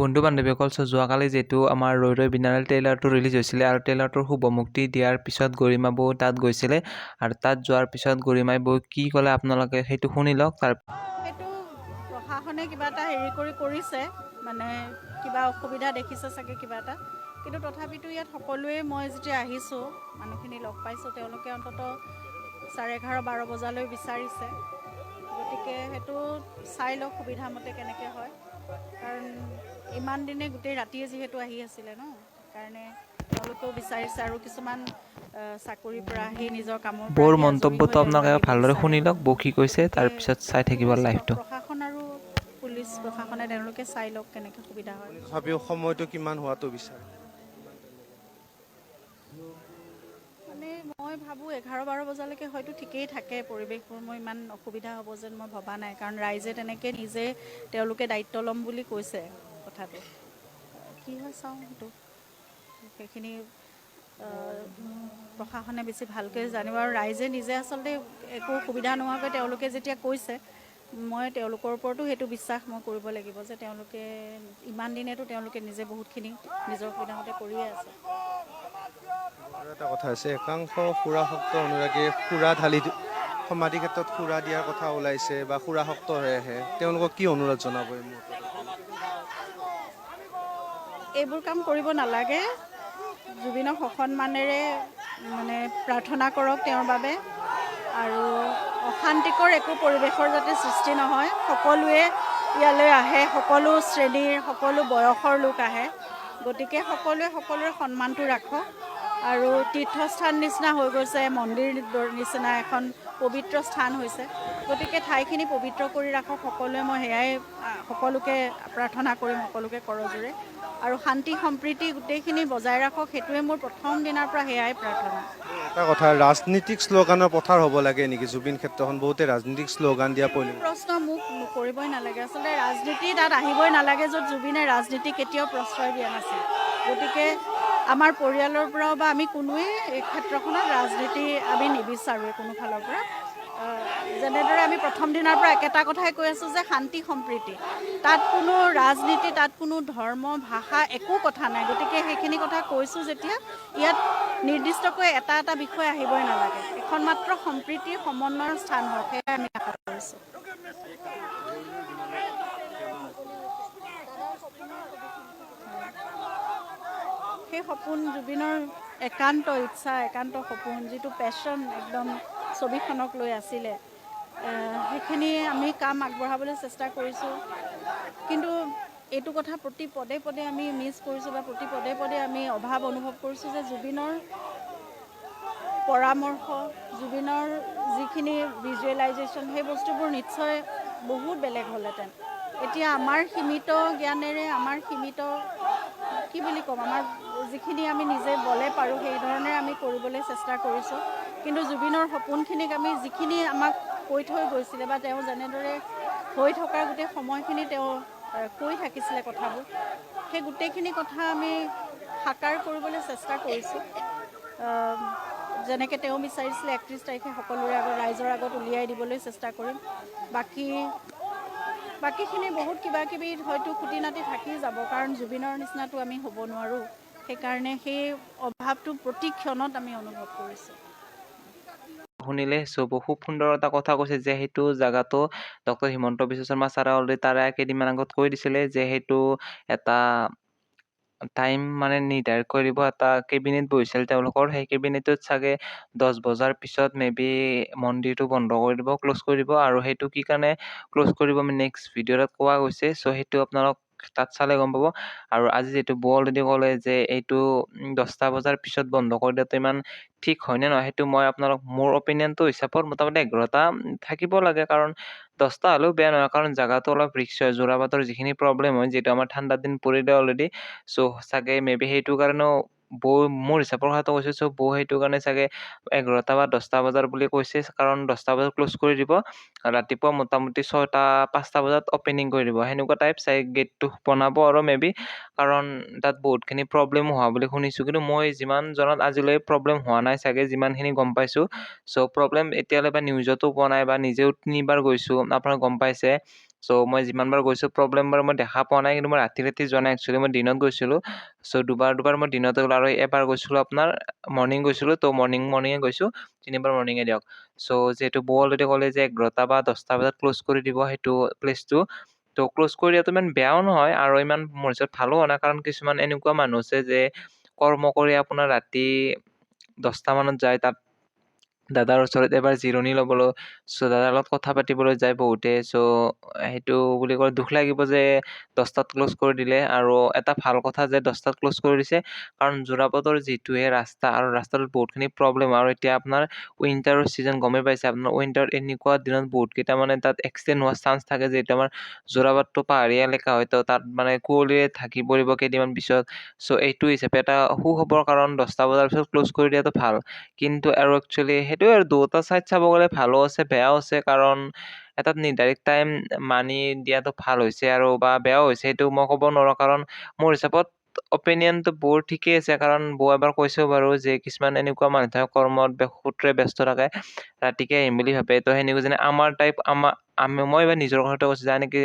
বন্ধু বান্ধৱীসকল চ' যোৱাকালি যিহেতু আমাৰ ৰৈ ৰৈ বিনালে ট্ৰেইলাৰটো ৰিলিজ হৈছিলে আৰু ট্ৰেইলাৰটোৰ শুভ মুক্তি দিয়াৰ পিছত গৰিমা বৌ তাত গৈছিলে। আৰু তাত যোৱাৰ পিছত গৰিমাই বৌ কি ক'লে আপোনালোকে সেইটো শুনি লওক তাৰ সেইটো প্ৰশাসনে কিবা এটা হেৰি কৰি কৰিছে মানে কিবা অসুবিধা দেখিছে চাগে কিবা এটা। কিন্তু তথাপিতো ইয়াত সকলোৱে মই যেতিয়া আহিছোঁ মানুহখিনি লগ পাইছোঁ তেওঁলোকে অন্তত চাৰে এঘাৰ বাৰ বজালৈ বিচাৰিছে। গতিকে সেইটো চাই লওক সুবিধামতে কেনেকৈ হয়। কাৰণ ইমান দিনে গোটেই ৰাতিয়ে যিহেতু আহি আছিলে ন? সেইকাৰণে তেওঁলোকেও বিচাৰিছে আৰু কিছুমান চাকৰিৰ পৰা আহি নিজৰ কামৰ বৌৰ মন্তব্যটো আপোনালোকে ভালদৰে। শুনি লওক বৌ কি কৈছে তাৰপিছত চাই থাকিব লাইভটো। প্ৰশাসন আৰু পুলিচ প্ৰশাসনে তেওঁলোকে চাই লওক কেনেকৈ সুবিধা হয়। তথাপিও সময়টো কিমান হোৱাটো বিচাৰে? মানে মই ভাবোঁ এঘাৰ বাৰ বজালৈকে হয়তো ঠিকেই থাকে পৰিৱেশবোৰ মই ইমান অসুবিধা হ'ব যেন মই ভবা নাই। কাৰণ ৰাইজে তেনেকৈ নিজে তেওঁলোকে দায়িত্ব ল'ম বুলি কৈছে। কথাটো কি হয় চাওঁ সেইটো। সেইখিনি প্ৰশাসনে বেছি ভালকৈ জানিব আৰু ৰাইজে নিজে আচলতে একো সুবিধা নোহোৱাকৈ তেওঁলোকে যেতিয়া কৈছে মই তেওঁলোকৰ ওপৰতো সেইটো বিশ্বাস মই কৰিব লাগিব যে তেওঁলোকে ইমান দিনেতো তেওঁলোকে নিজে বহুতখিনি নিজৰ সুবিধামতে কৰিয়ে আছে। এটা কথা আছে একাংশ সুৰাসক্ত অনুৰাগীয়ে সুৰা ঢালি সমাধি ক্ষেত্ৰত সুৰা দিয়াৰ কথা ওলাইছে বা সুৰাসক্ত হৈ আহে। তেওঁলোকক কি অনুৰোধ জনাব এইবোৰ কাম কৰিব নালাগে। জুবিনক সসন্মানেৰে মানে প্ৰাৰ্থনা কৰক তেওঁৰ বাবে। আৰু অশান্তিকৰ একো পৰিৱেশৰ যাতে সৃষ্টি নহয় সকলোৱে ইয়ালৈ আহে সকলো শ্ৰেণীৰ সকলো বয়সৰ লোক আহে। গতিকে সকলোৱে সকলোৰে সন্মানটো ৰাখক। আৰু তীৰ্থস্থান নিচিনা হৈ গৈছে মন্দিৰ নিচিনা এখন পবিত্ৰ স্থান হৈছে। গতিকে ঠাইখিনি পবিত্ৰ কৰি ৰাখক সকলোৱে মই সেয়াই সকলোকে প্ৰাৰ্থনা কৰিম সকলোকে কৰজোৰে। আৰু শান্তি সম্প্ৰীতি গোটেইখিনি বজাই ৰাখক সেইটোৱে মোৰ প্ৰথম দিনাৰ পৰা সেয়াই প্ৰাৰ্থনা। এটা কথা ৰাজনীতিক শ্লোগানৰ পথাৰ হ'ব লাগে নেকি? জুবিন ক্ষেত্ৰখন বহুতে ৰাজনীতিক শ্লোগান দিয়া পৰিল প্ৰশ্ন মোক কৰিবই নালাগে। আচলতে ৰাজনীতি তাত আহিবই নালাগে য'ত জুবিনে ৰাজনীতি কেতিয়াও প্ৰশ্ৰয় দিয়া নাছিল। গতিকে আমাৰ পৰিয়ালৰ পৰাও বা আমি কোনোৱে এই ক্ষেত্ৰখনত ৰাজনীতি আমি নিবিচাৰোঁ কোনো ফালৰ পৰা। যেনেদৰে আমি প্ৰথম দিনাৰ পৰা একেটা কথাই কৈ আছোঁ যে শান্তি সম্প্ৰীতি। তাত কোনো ৰাজনীতি তাত কোনো ধৰ্ম ভাষা একো কথা নাই। গতিকে সেইখিনি কথা কৈছোঁ যেতিয়া ইয়াত নিৰ্দিষ্টকৈ এটা এটা বিষয় আহিবই নালাগে। এখন মাত্ৰ সম্প্ৰীতিৰ সমন্বয়ৰ স্থান হওক সেয়াই আমি আশা কৰিছোঁ সেই সপোন জুবিনৰ একান্ত ইচ্ছা একান্ত সপোন যিটো পেশ্বন একদম ছবিখনক লৈ আছিলে। সেইখিনি আমি কাম আগবঢ়াবলৈ চেষ্টা কৰিছোঁ। কিন্তু এইটো কথা প্ৰতি পদে পদে আমি মিছ কৰিছোঁ বা প্ৰতি পদে পদে আমি অভাৱ অনুভৱ কৰিছোঁ যে জুবিনৰ পৰামৰ্শ জুবিনৰ যিখিনি ভিজুৱেলাইজেশ্যন সেই বস্তুবোৰ নিশ্চয় বহুত বেলেগ হ'লহেঁতেন। এতিয়া আমাৰ সীমিত জ্ঞানেৰে আমাৰ সীমিত কি বুলি ক'ম আমাৰ যিখিনি আমি নিজে বলে পাৰোঁ সেই ধৰণে আমি কৰিবলৈ চেষ্টা কৰিছোঁ। কিন্তু জুবিনৰ সপোনখিনিক আমি যিখিনি আমাক কৈ থৈ গৈছিলে বা তেওঁ যেনেদৰে হৈ থকা গোটেই সময়খিনি তেওঁ কৈ থাকিছিলে কথাবোৰ সেই গোটেইখিনি কথা আমি সাকাৰ কৰিবলৈ চেষ্টা কৰিছোঁ। যেনেকৈ তেওঁ বিচাৰিছিলে একত্ৰিছ তাৰিখে সকলোৰে আগত ৰাইজৰ আগত উলিয়াই দিবলৈ চেষ্টা কৰিম। বাকী বাকীখিনি বহুত কিবা কিবি হয়তো খুটি নাটি থাকি যাব কাৰণ জুবিনৰ নিচিনাটো আমি হ'ব নোৱাৰোঁ। সেইকাৰণে সেই অভাৱটো প্ৰতি ক্ষণত আমি অনুভৱ কৰিছোঁ। শুনিলে চ' বহু খুব সুন্দৰ এটা কথা কৈছে যে সেইটো জেগাটো ডক্টৰ হিমন্ত বিশ্ব শৰ্মা ছাৰে অলৰেডি তাৰে কেইদিনমান আগত কৈ দিছিলে যে সেইটো এটা টাইম মানে নিৰ্ধাৰণ কৰিব এটা কেবিনেট বহিছিল। তেওঁলোকৰ সেই কেবিনেটত চাগে দহ বজাৰ পিছত মে বি মন্দিৰটো বন্ধ কৰি দিব ক্ল'জ কৰি দিব। আৰু সেইটো কি কাৰণে ক্ল'জ কৰিব নেক্সট ভিডিঅ'ত কোৱা গৈছে। চ' সেইটো আপোনালোক তাত চালে গম পাব। আৰু আজি যিটো বৌ অলৰেডি ক'লে যে এইটো দহটা বজাৰ পিছত বন্ধ কৰি দিয়াটো ইমান ঠিক হয়নে নহয়, সেইটো মই আপোনালোক মোৰ অপিনিয়নটো হিচাপত মোটামুটি এঘাৰটা থাকিব লাগে। কাৰণ দহটা হ'লেও বেয়া নহয়, কাৰণ জেগাটো অলপ ৰিক্স হয়। যোৰাবাটৰ যিখিনি প্ৰব্লেম হয় যিহেতু আমাৰ ঠাণ্ডা দিন পৰিলে অলৰেডি চ' চাগে মে বি সেইটো কাৰণেও বৌ মোৰ হিচাপৰ কথাটো কৈছোঁ চ' বৌ সেইটো কাৰণে চাগে এঘাৰটা বা দহটা বজাৰ বুলি কৈছে কাৰণ দহটা বজাত ক্ল'জ কৰি দিব ৰাতিপুৱা মোটামুটি ছয়টা পাঁচটা বজাত অ'পেনিং কৰি দিব সেনেকুৱা টাইপ চাগে গেটটো বনাব আৰু মে বি কাৰণ তাত বহুতখিনি প্ৰব্লেমো হোৱা বুলি শুনিছোঁ কিন্তু মই যিমান জনাত আজিলৈ প্ৰব্লেম হোৱা নাই চাগে যিমানখিনি গম পাইছোঁ চ' প্ৰব্লেম এতিয়ালৈ বা নিউজতো পোৱা নাই বা নিজেও তিনিবাৰ গৈছোঁ আপোনালোকে গম পাইছে চ' মই যিমানবাৰ গৈছোঁ প্ৰব্লেম বাৰু মই দেখা পোৱা নাই কিন্তু মই ৰাতি ৰাতি যোৱা নাই একচুৱেলি মই দিনত গৈছিলোঁ। চ' দুবাৰ দুবাৰ মই দিনতে গ'লোঁ আৰু এবাৰ গৈছিলোঁ আপোনাৰ মৰ্ণিং গৈছিলোঁ ত' মৰ্ণিং মৰ্ণিঙে গৈছোঁ তিনিবাৰ মৰ্ণিঙে দিয়ক। চ' যিহেতু বৌ অলৰেডি ক'লে যে এঘাৰটা বা দহটা বজাত ক্ল'জ কৰি দিব সেইটো প্লেচটো ত' ক্ল'জ কৰি দিয়াটো ইমান বেয়াও নহয় আৰু ইমান মোৰ হিচাপত ভালো হোৱা নাই কাৰণ কিছুমান এনেকুৱা মানুহ আছে যে কৰ্ম কৰি আপোনাৰ ৰাতি দহটামানত যায় তাত দাদাৰ ওচৰত এবাৰ জিৰণি ল'বলৈ চ' দাদাৰ লগত কথা পাতিবলৈ যায় বহুতে চ' সেইটো বুলি কয় দুখ লাগিব যে দহটাত ক্ল'জ কৰি দিলে, আৰু এটা ভালো কথা যে দহটাত ক্ল'জ কৰি দিছে, কাৰণ যোৰাবাটৰ যিটোহে ৰাস্তা আৰু ৰাস্তাটোত বহুতখিনি প্ৰব্লেম আৰু এতিয়া আপোনাৰ উইণ্টাৰৰ ছিজন গমেই পাইছে, আপোনাৰ উইণ্টাৰত এনেকুৱা দিনত বহুতকেইটা মানে তাত এক্সিডেণ্ট হোৱাৰ চান্স থাকে যিহেতু আমাৰ যোৰাবাটটো পাহাৰীয়া এলেকা হয়, তো তাত মানে কুঁৱলীৰে ঢাকি পৰিব কেইদিনমান পিছত চ' এইটো হিচাপে এটা সুখবৰ কাৰণ দহটা বজাৰ পিছত ক্ল'জ কৰি দিয়াটো ভালো, কিন্তু আৰু একচুৱেলি সেইটোৱে আৰু দুটা ছাইড চাব গ'লে ভালো আছে বেয়াও আছে কাৰণ এটা নিৰ্ধাৰিত টাইম মানি দিয়াটো ভাল হৈছে আৰু বা বেয়াও হৈছে সেইটো মই ক'ব নোৱাৰোঁ। কাৰণ মোৰ হিচাপত অপিনিয়নটো বহুত ঠিকেই আছে কাৰণ বৌ এবাৰ কৈছেও বাৰু যে কিছুমান এনেকুৱা মানুহ থাকে কৰ্মত সূত্ৰে ব্যস্ত থাকে ৰাতিকে আহিম বুলি ভাবে। তো সেনেকুৱা যেনে আমাৰ টাইপ আমাৰ আমি মই এবাৰ নিজৰ কথাটো কৈছোঁ যে নেকি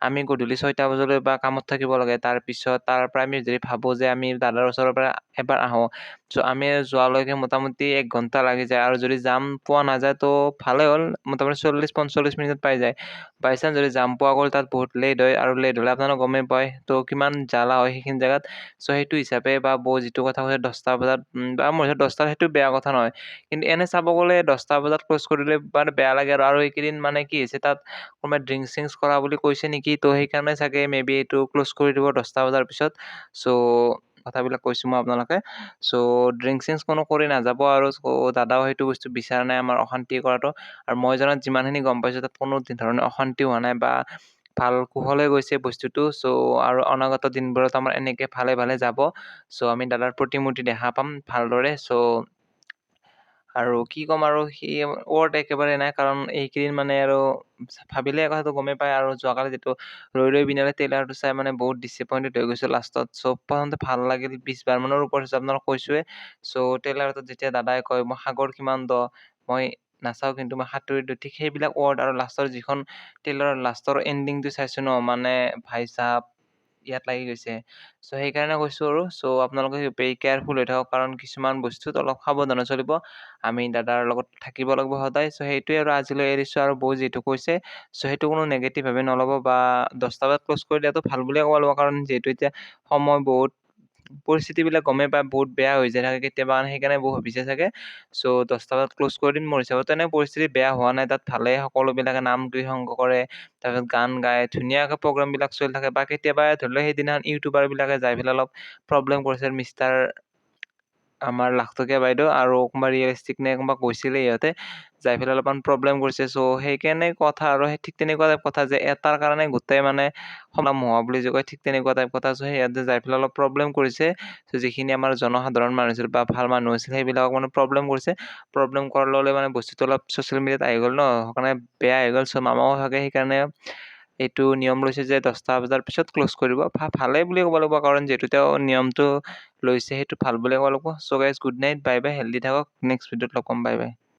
আমি গধূলি ছয়টা বজালৈ বা কামত থাকিব লাগে তাৰপিছত তাৰ পৰা আমি যদি ভাবোঁ যে আমি দাদাৰ ওচৰৰ পৰা এবাৰ আহোঁ চ' আমি যোৱালৈকে মোটামুটি এক ঘণ্টা লাগি যায় আৰু যদি জাম পোৱা নাযায় তো ভালেই হ'ল মোটামুটি চল্লিছ পঞ্চল্লিছ মিনিটত পাই যায়। বাই চান্স যদি জাম পোৱা গ'ল তাত বহুত লেট হয় আৰু লেট হ'লে আপোনালোকে গমেই পায় তো কিমান জ্বালা হয় সেইখিনি জেগাত। চ' সেইটো হিচাপে বা বৌ যিটো কথা কৈছে দহটা বজাত বা মোৰ হিচাপত দহটাত সেইটো বেয়া কথা নহয় কিন্তু এনে চাব গ'লে দহটা বজাত ক্ল'জ কৰি দিলে মানে বেয়া লাগে আৰু আৰু এইকেইদিন মানে কি হৈছে তাত কোনোবাই ড্ৰিংকছ চিংকছ কৰা বুলি কৈছে নেকি তো সেইকাৰণে চাগে মে বি এইটো ক্ল'জ কৰি দিব দহটা বজাৰ পিছত। চ' কথাবিলাক কৈছোঁ মই আপোনালোকে। চ' ড্ৰিংকছ চিংকছ কোনো কৰি নাযাব আৰু দাদাও সেইটো বস্তু বিচৰা নাই আমাৰ অশান্তি কৰাটো। আৰু মই জনাত যিমানখিনি গম পাইছোঁ তাত কোনো ধৰণৰ অশান্তি হোৱা নাই বা ভাল কুশলে গৈছে বস্তুটো। চ' আৰু অনাগত দিনবোৰত আমাৰ এনেকৈ ভালে ভালে যাব। চ' আমি দাদাৰ প্ৰতিমূৰ্তি দেখা পাম ভালদৰে। চ' আৰু কি ক'ম আৰু সি ৱৰ্ড একেবাৰে নাই কাৰণ এইকেইদিন মানে আৰু ভাবিলে কথাটো গমেই পায়। আৰু যোৱাকালি যিটো ৰৈ ৰৈ বিনালে ট্ৰেইলাৰটো চাই মানে বহুত ডিচএপইণ্টেড হৈ গৈছোঁ লাষ্টত চ' প্ৰথমতে ভাল লাগিল বিছ বাৰমানৰ ওপৰত হৈছে আপোনালোক কৈছোঁৱে চ' ট্ৰেইলাৰটোত যেতিয়া দাদাই কয় মই সাগৰ কিমান দ মই নাচাওঁ কিন্তু মই সাঁতুৰি দিওঁ ঠিক সেইবিলাক ৱৰ্ড আৰু লাষ্টৰ যিখন ট্ৰেইলাৰৰ লাষ্টৰ এণ্ডিংটো চাইছোঁ ন মানে ভাই চাহাব ইয়াত লাগি গৈছে। চ' সেইকাৰণে কৈছোঁ আৰু। চ' আপোনালোকে ভেৰি কেয়াৰফুল হৈ থাকক কাৰণ কিছুমান বস্তুত অলপ সাৱধানে চলিব। আমি দাদাৰ লগত থাকিব লাগিব সদায়। চ' সেইটোৱে আৰু আজিলৈ এৰিছোঁ আৰু বৌ যিটো কৈছে। চ' সেইটো কোনো নেগেটিভভাৱে নল'ব বা দহটা বজাত ক্ল'জ কৰি দিয়াটো ভাল বুলিয়ে ক'ব লাগিব। কাৰণ যিহেতু এতিয়া সময় বহুত পৰিস্থিতিবিলাক গমেই পায় বহুত বেয়া হৈ যায়। থাকে কেতিয়াবা সেইকাৰণে বৌ ভাবিছে চাগে চ' দহটা বজাত ক্ল'জ কৰি দিম মোৰ হিচাপত তেনে পৰিস্থিতি বেয়া হোৱা নাই। তাত ভালেই সকলোবিলাকে নাম কীৰ্তন কৰে তাৰপিছত গান গায় ধুনীয়াকৈ প্ৰগ্ৰামবিলাক চলি থাকে বা কেতিয়াবা ধৰি লওক সেইদিনা ইউটিউবাৰবিলাকে যাই পেলাই অলপ প্ৰব্লেম কৰিছে মিষ্টাৰ আমাৰ লাখটকীয়া বাইদেউ আৰু কোনোবা ৰিয়েলিষ্টিক নে কোনোবা গৈছিলে ইহঁতে, যাই পেলাই অলপমান প্ৰব্লেম কৰিছে। চ' সেইকাৰণে কথা আৰু সেই ঠিক তেনেকুৱা টাইপ কথা যে, এটাৰ কাৰণে গোটেই মানে সমাম হোৱা বুলি যে কয়, ঠিক তেনেকুৱা টাইপ কথা। চ' সিহঁতে যাই পেলাই অলপ প্ৰব্লেম কৰিছে। চ' যিখিনি আমাৰ জনসাধাৰণ মানুহ আছিল বা ভালো মানুহ আছিল, সেইবিলাকক মানে প্ৰব্লেম কৰিছে। প্ৰব্লেম কৰাৰ লগে মানে বস্তুটো অলপ ছ'চিয়েল মিডিয়াত আহি গ'ল ন, সেইকাৰণে বেয়া হৈ গ'ল। চ' মামাও থাকে, সেইকাৰণে এইটো নিয়ম লৈছে যে দহটা বজাৰ পিছত ক্ল'জ কৰিব। ভালেই বুলি ক'ব লাগিব কাৰণ যিহেতু তেওঁ নিয়মটো লৈছে সেইটো ভাল বুলি ক'ব লাগিব। So' guys good night bye bye healthy থাকক নেক্সট ভিডিঅ'ত লগ পাম বাই বাই